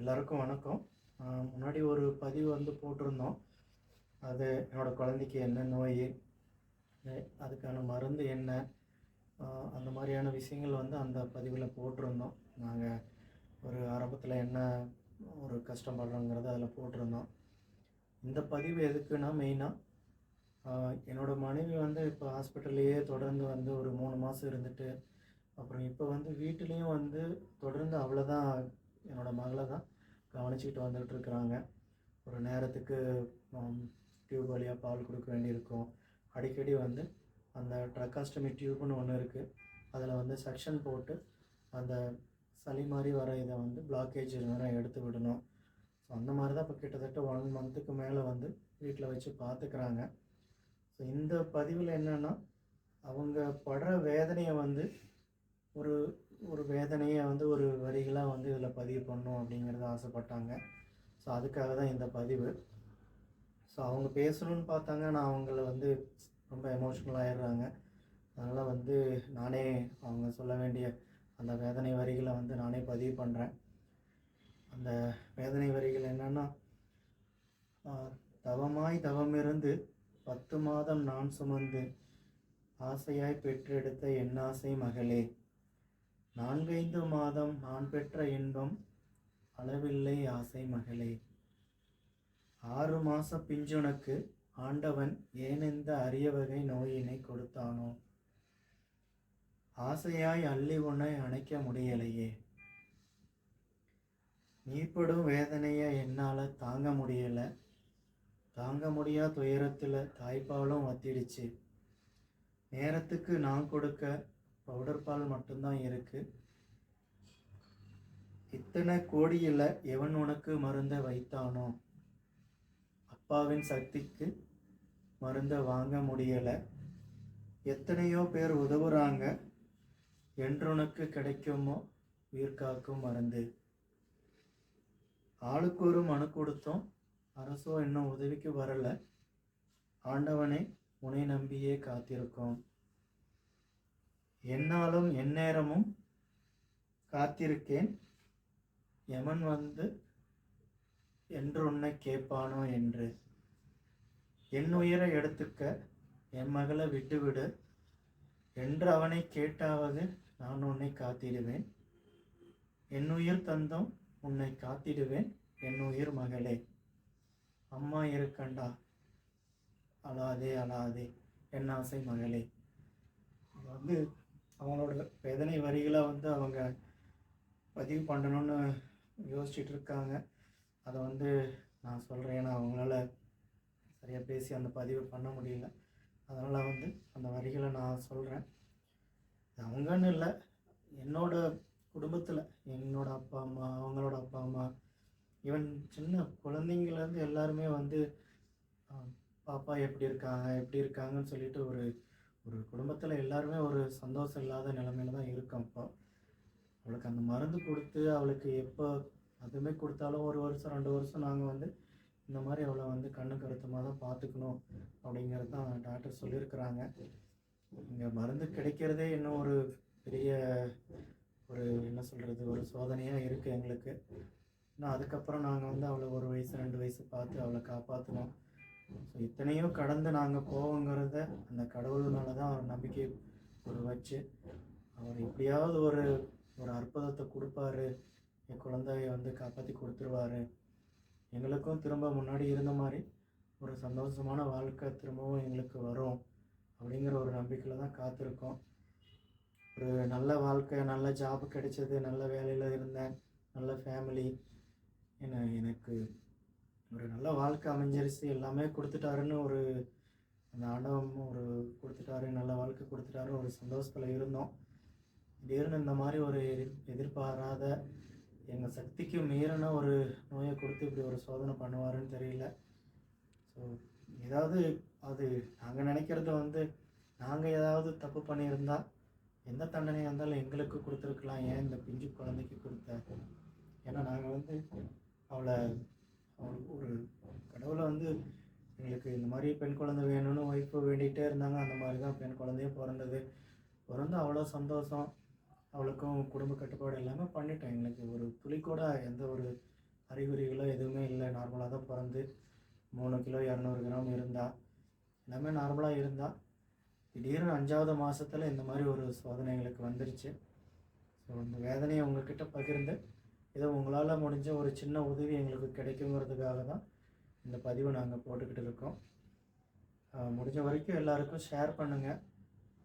எல்லாருக்கும் வணக்கம். முன்னாடி ஒரு பதிவு வந்து போட்டிருந்தோம். அது என்னோடய குழந்தைக்கு என்ன நோய் அதுக்கான மருந்து என்ன அந்த மாதிரியான விஷயங்கள் வந்து அந்த பதிவில் போட்டிருந்தோம். நாங்கள் ஒரு ஆரம்பத்தில் என்ன ஒரு கஷ்டப்படுறோங்கிறத அதில் போட்டிருந்தோம். இந்த பதிவு எதுக்குன்னா மெயினாக என்னோடய மனைவி வந்து இப்போ ஹாஸ்பிட்டல்லையே தொடர்ந்து வந்து ஒரு மூணு மாதம் இருந்துட்டு அப்புறம் இப்போ வந்து வீட்டிலையும் வந்து தொடர்ந்து அவ்வளோதான் என்னோடய மகளை தான் கவனிச்சிக்கிட்டு வந்துட்டுருக்குறாங்க ஒரு நேரத்துக்கு டியூப் வழியாக பால் கொடுக்க வேண்டியிருக்கும். அடிக்கடி வந்து அந்த ட்ரக்காஸ்டமி டியூப்னு ஒன்று இருக்குது அதில் வந்து செக்ஷன் போட்டு அந்த சளி மாதிரி வர இதை வந்து பிளாக்கேஜ் நேரம் எடுத்து விடணும். ஸோ அந்த மாதிரி தான் இப்போ கிட்டத்தட்ட ஒன் மந்த்துக்கு மேலே வந்து வீட்டில் வச்சு பார்த்துக்கிறாங்க ஸோ இந்த பதிவில் என்னென்னா அவங்க படுற வேதனையை வந்து ஒரு ஒரு வேதனையை வந்து ஒரு வரிகளாக வந்து இதில் பதிவு பண்ணணும் அப்படிங்கிறத ஆசைப்பட்டாங்க. ஸோ அதுக்காக தான் இந்த பதிவு. ஸோ அவங்க பேசணும்னு பார்த்தாங்க. நான் அவங்கள வந்து ரொம்ப எமோஷ்னல் ஆயிடுறாங்க. அதனால் வந்து நானே அவங்க சொல்ல வேண்டிய அந்த வேதனை வரிகளை வந்து நானே பதிவு பண்ணுறேன் அந்த வேதனை வரிகள் என்னென்னா தவமாய் தவமிருந்து பத்து மாதம் நான் சுமந்து ஆசையாய் பெற்றெடுத்த என்னாசை மகளே நான்கைந்து மாதம் நான் பெற்ற இன்பம் அளவில்லை ஆசை மகளே. ஆறு மாச பிஞ்சுனக்கு ஆண்டவன் ஏன் இந்த அரிய வகை நோயினை கொடுத்தானோ? ஆசையாய் அள்ளி உன்னை அணைக்க முடியலையே. நீப்படும் வேதனையை என்னால் தாங்க முடியலை. தாங்க முடியா துயரத்தில் தாய்ப்பாலும் வத்திடுச்சு. நேரத்துக்கு நான் கொடுக்க பவுடர் பால் மட்டும்தான் இருக்கு. இத்தனை கோடியில் எவன் உனக்கு மருந்தை வைத்தானோ? அப்பாவின் சக்திக்கு மருந்தை வாங்க முடியலை. எத்தனையோ பேர் உதவுறாங்க. என்றுனக்கு கிடைக்குமோ? உயிர் காக்கும் மருந்து. ஆளுக்கு ஒரு மனு கொடுத்தோம். அரசோ இன்னும் உதவிக்கு வரலை. ஆண்டவனை உனை நம்பியே காத்திருக்கோம். என்னாலும் எந்நேரமும் காத்திருக்கேன். எமன் வந்து என்று உன்னை கேட்பானோ என்று. என் உயிரை எடுத்துக்க என் மகளை விட்டுவிடு. என்று அவனை கேட்டாவது நான் உன்னை காத்திடுவேன். என் உயிர் தந்தோம் உன்னை காத்திடுவேன். என் உயிர் மகளே. அம்மா இருக்கண்டா. அழாதே அழாதே. என் ஆசை மகளே. வந்து அவங்களோட வேதனை வரிகளை வந்து அவங்க பதிவு பண்ணணும்னு யோசிச்சுட்டு இருக்காங்க. அதை வந்து நான் சொல்கிறேன் ஏன்னா அவங்களால சரியாக பேசி அந்த பதிவு பண்ண முடியல. அதனால் வந்து அந்த வரிகளை நான் சொல்கிறேன் அவங்கன்னு இல்லை. என்னோட குடும்பத்தில் என்னோட அப்பா அம்மா அவங்களோட அப்பா அம்மா ஈவன் சின்ன குழந்தைங்கள்லேருந்து எல்லாருமே வந்து பாப்பா எப்படி இருக்காங்க? எப்படி இருக்காங்கன்னு சொல்லிட்டு ஒரு ஒரு குடும்பத்தில் எல்லாருமே ஒரு சந்தோஷம் இல்லாத நிலமையில தான் இருக்கோம் இப்போ. அவளுக்கு அந்த மருந்து கொடுத்து அவளுக்கு எப்போ அதுவுமே கொடுத்தாலும் ஒரு வருஷம் ரெண்டு வருஷம் நாங்கள் வந்து இந்த மாதிரி அவளை வந்து கண்ணு கருத்துமாக தான் பார்த்துக்கணும் அப்படிங்கிறது தான் டாக்டர் சொல்லியிருக்கிறாங்க. இங்கே மருந்து கிடைக்கிறதே இன்னும் ஒரு பெரிய ஒரு என்ன சொல்கிறது ஒரு சோதனையாக இருக்குது எங்களுக்கு. இன்னும் அதுக்கப்புறம் நாங்கள் வந்து அவளை ஒரு வயசு ரெண்டு வயசு பார்த்து அவளை காப்பாற்றணும் எத்தனையோ கடந்து நாங்கள் போவோங்கிறத அந்த கடவுள்னால தான் அவர் நம்பிக்கை ஒரு வச்சு அவர் எப்படியாவது ஒரு ஒரு அற்புதத்தை கொடுப்பாரு. என் குழந்தைய வந்து காப்பாற்றி கொடுத்துருவாரு. எங்களுக்கும் திரும்ப முன்னாடி இருந்த மாதிரி ஒரு சந்தோஷமான வாழ்க்கை திரும்பவும் எங்களுக்கு வரும் அப்படிங்கிற ஒரு நம்பிக்கையில் தான் காத்திருக்கோம். ஒரு நல்ல வாழ்க்கை நல்ல ஜாப் கிடைச்சது நல்ல வேலையில் இருந்தேன் நல்ல ஃபேமிலி என்ன எனக்கு ஒரு நல்ல வாழ்க்கை அமைஞ்சிருச்சு. எல்லாமே கொடுத்துட்டாருன்னு ஒரு அந்த ஆண்டவம் ஒரு கொடுத்துட்டாரு நல்ல வாழ்க்கை கொடுத்துட்டாரு ஒரு சந்தோஷத்தில் இருந்தோம். திடீர்னு இந்த மாதிரி ஒரு எதிர்பாராத எங்கள் சக்திக்கு மீறின ஒரு நோயை கொடுத்து இப்படி ஒரு சோதனை பண்ணுவாருன்னு தெரியல. ஸோ ஏதாவது அது நாங்கள் நினைக்கிறது வந்து நாங்கள் ஏதாவது தப்பு பண்ணியிருந்தால் எந்த தண்டனையாக இருந்தாலும் எங்களுக்கு கொடுத்துருக்கலாம். ஏன் இந்த பிஞ்சு குழந்தைக்கு கொடுத்த? ஏன்னா நாங்கள் வந்து அவளை ஒரு கடவுளை வந்து எங்களுக்கு இந்த மாதிரி பெண் குழந்தை வேணும்னு ஒய்ஃபு வேண்டிகிட்டே இருந்தாங்க. அந்த மாதிரி தான் பெண் குழந்தையே பிறந்தது. பிறந்து அவ்வளோ சந்தோஷம். அவளுக்கும் குடும்ப கட்டுப்பாடு இல்லாமல் பண்ணிட்டேன். எங்களுக்கு ஒரு துளி கூட எந்த ஒரு அறிகுறிகளோ எதுவுமே இல்லை. நார்மலாக தான் பிறந்து மூணு கிலோ இரநூறு கிராம் இருந்தால் எல்லாமே நார்மலாக இருந்தால் திடீர்னு அஞ்சாவது மாதத்தில் இந்த மாதிரி ஒரு சோதனை எங்களுக்கு வந்துருச்சு. ஸோ இந்த வேதனையை உங்ககிட்ட பகிர்ந்து இதை உங்களால் முடிஞ்ச ஒரு சின்ன உதவி எங்களுக்கு கிடைக்குங்கிறதுக்காக தான் இந்த பதிவை நாங்கள் போட்டுக்கிட்டு இருக்கோம். முடிஞ்ச வரைக்கும் எல்லாருக்கும் ஷேர் பண்ணுங்கள்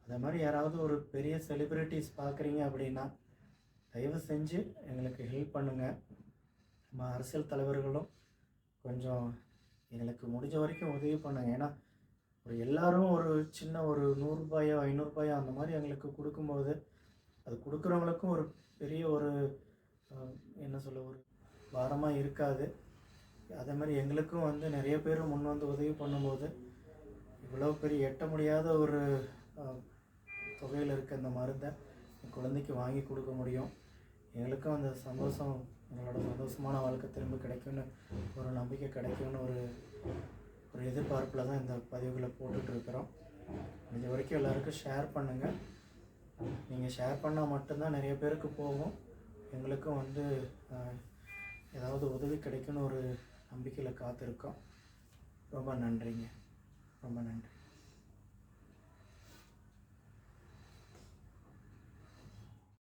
அதே மாதிரி யாராவது ஒரு பெரிய செலிப்ரிட்டிஸ் பார்க்குறீங்க அப்படின்னா தயவு செஞ்சு எங்களுக்கு ஹெல்ப் பண்ணுங்கள் நம்ம அரசியல் தலைவர்களும் கொஞ்சம் எங்களுக்கு முடிஞ்ச வரைக்கும் உதவி பண்ணுங்க. ஏன்னா ஒரு எல்லாரும் ஒரு சின்ன ஒரு நூறுரூபாயோ ஐநூறுரூபாயோ அந்த மாதிரி எங்களுக்கு கொடுக்கும்போது அது கொடுக்குறவங்களுக்கும் ஒரு பெரிய ஒரு என்ன சொல்ல ஒரு பாரமாக இருக்காது. அதே மாதிரி எங்களுக்கும் வந்து நிறைய பேர் முன் வந்து உதவி பண்ணும்போது இவ்வளோ பெரிய எட்ட முடியாத ஒரு தொகையில் இருக்க அந்த மருந்தை குழந்தைக்கு வாங்கி கொடுக்க முடியும். எங்களுக்கும் அந்த சந்தோஷம் எங்களோட சந்தோஷமான வாழ்க்கை திரும்ப கிடைக்கும்னு ஒரு நம்பிக்கை கிடைக்கும்னு ஒரு ஒரு எதிர்பார்ப்பில் தான் இந்த பதிவுகளை போட்டுட்ருக்குறோம் இது முடிஞ்ச வரைக்கும் எல்லாருக்கும் ஷேர் பண்ணுங்கள் நீங்கள் ஷேர் பண்ணால் மட்டும்தான் நிறைய பேருக்கு போகும். எங்களுக்கும் வந்து ஏதாவது உதவி கிடைக்குன்னு ஒரு நம்பிக்கையில் காத்திருக்கோம். ரொம்ப நன்றிங்க. ரொம்ப நன்றி.